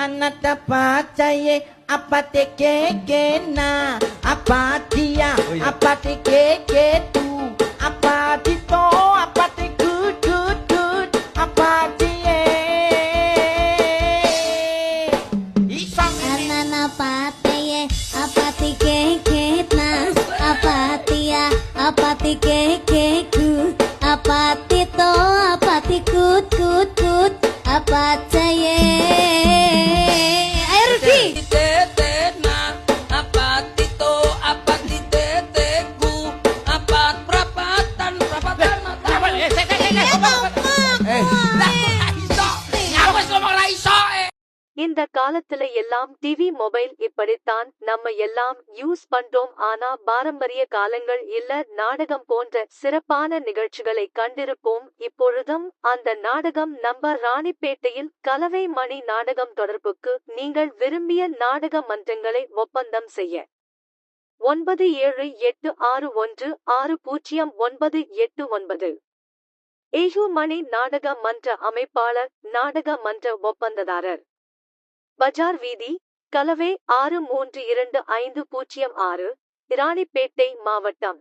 anata pacaye apa keke na apatia apa keke tu apatito apate apa good apa dia isang apa pateye apa keke na apatia ya, apa keke ku apatito itu apa good apa apatie இந்த காலத்துல எல்லாம் TV mobile இப்படித்தான். நம்ம எல்லாம் use பண்றோம். ஆனா பாரம்பரிய காலங்கள் இல்ல நாடகம் போன்ற சிறப்பான நிகழ்ச்சிகளை கண்டிருப்போம். இப்பொழுதும் அந்த நாடகம் நம்ம ராணிப்பேட்டையில் கலவை மணி நாடகம் தொடர்புக்கு நீங்கள் விரும்பிய நாடக மன்றங்களை ஒப்பந்தம் செய்ய. ஒன்பது ஏழு எட்டு ஆறு ஒன்று ஆறு பூஜ்ஜியம் ஒன்பது எட்டு ஒன்பது. ஏழு மணி நாடக மன்ற அமைப்பாளர் நாடக மன்ற ஒப்பந்ததாரர். பஜார் வீதி கலவை ஆறு மூன்று இரண்டு ஐந்து பூஜ்ஜியம் ஆறு இராணிப்பேட்டை மாவட்டம்.